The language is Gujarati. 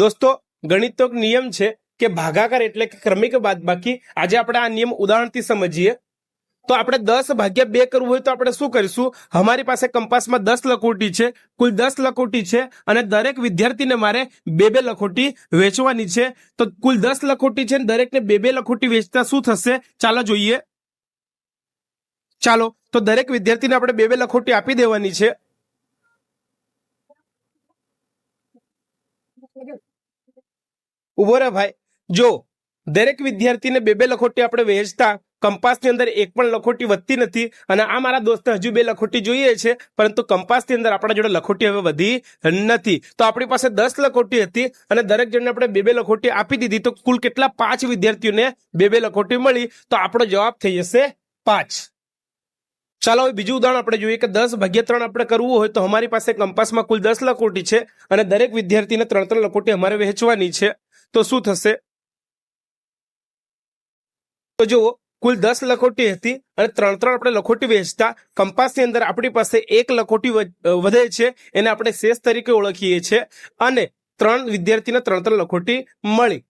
દોસ્તો, ગણિતનો નિયમ છે કે ભાગાકાર એટલે કે ક્રમિક બાદબાકી આજે આપણે આ નિયમ ઉદાહરણથી સમજીએ. તો આપણે દસ ભાગ્યા બે કરવું હોય તો આપણે શું કરીશું? અમારી પાસે કંપાસમાં દસ લખોટી છે, કુલ દસ લખોટી છે, અને દરેક વિદ્યાર્થીને મારે બે બે લખોટી વેચવાની છે. તો કુલ દસ લખોટી છે દરેકને બે બે લખોટી વેચતા શું થશે? ચાલો જોઈએ. ચાલો, તો દરેક વિદ્યાર્થીને આપણે બે બે લખોટી આપી દેવાની છે. ઊભો રહે ભાઈ. જો, દરેક વિદ્યાર્થીને બે બે લખોટી આપણે વહેંચતા, કંપાસની અંદર એક પણ લખોટી વધતી નથી અને આ મારા દોસ્તને હજુ બે લખોટી જોઈએ છે, પરંતુ કંપાસની અંદર આપણા જોડે લખોટી હવે વધી નથી. તો આપણી પાસે દસ લખોટી હતી અને દરેક જણને આપણે બે બે લખોટી આપી દીધી. તો કુલ કેટલા પાંચ વિદ્યાર્થીઓને બે બે લખોટી મળી? તો આપણો જવાબ થઈ જશે પાંચ. ચાલો હવે બીજું ઉદાહરણ આપણે જોઈએ કે દસ ભાગ્યા ત્રણ આપણે કરવું હોય તો અમારી પાસે કંપાસમાં કુલ દસ લખોટી છે અને દરેક વિદ્યાર્થીને ત્રણ ત્રણ લખોટી અમારે વહેંચવાની છે. તો શું થશે? તો જુઓ, કુલ દસ લખોટી હતી અને ત્રણ ત્રણ આપણે લખોટી વેચતા કંપાસની અંદર આપણી પાસે એક લખોટી વધે છે, એને આપણે શેષ તરીકે ઓળખીએ છીએ અને ત્રણ વિદ્યાર્થીને ત્રણ ત્રણ લખોટી મળી.